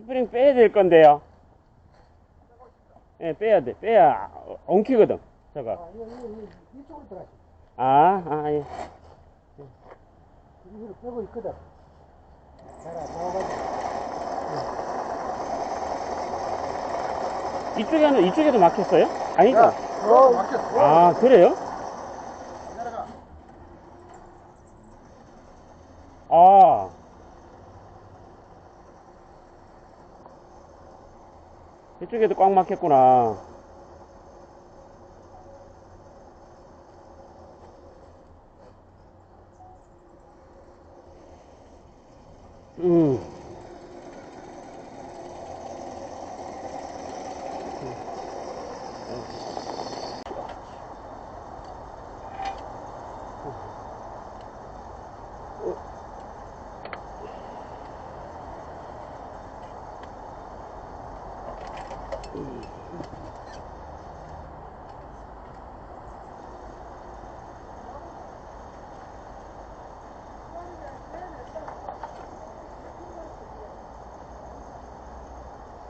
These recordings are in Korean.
스프링 빼야 될 건데요. 예, 빼야 돼. 빼야 엉키거든. 저거. 아, 이거, 이거, 이거 이쪽으로 들어가시. 아, 아, 예. 이거 빼고 있거든. 자라, 나와가지고. 이쪽에는, 이쪽에도 막혔어요? 아니다. 어, 막혔어. 아, 그래요? 아. 이쪽에도 꽉 막혔구나. 음.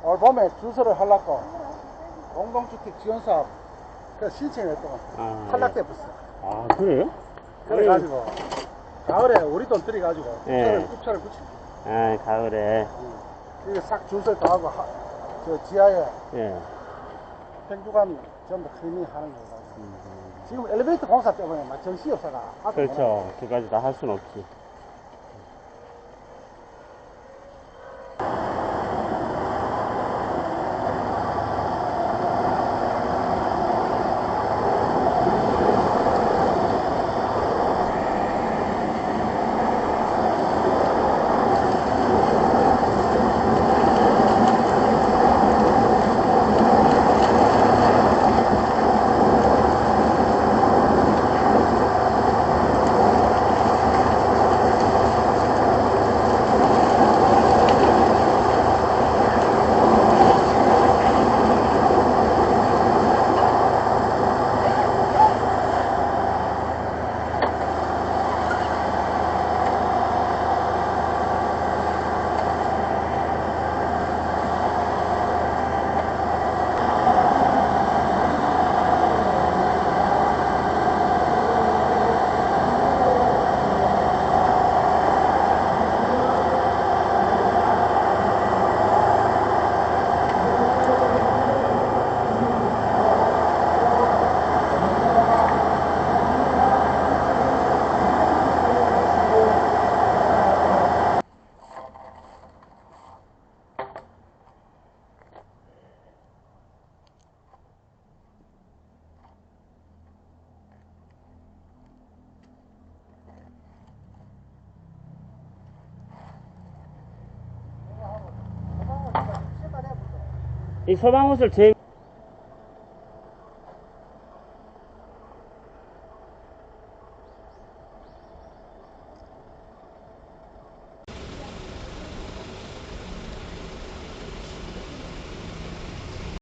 올 봄에 주소를 하려고 공동주택 지원사업 그 신청을 했더만 아, 탈락돼 버렸어. 아, 그래요? 그래가지고 가을에 우리 돈 들여가지고 예. 입찰을, 입찰을 붙이. 아, 가을에. 이게 싹 주소를 다 하고 하, 저 지하에 예. 행주관 전부 클리닝 하는 거가지고 지금 엘리베이터 공사 때문에 막 정신이 없어가. 그렇죠. 두 가지 다 할 수는 없지. 이 소방옷을 제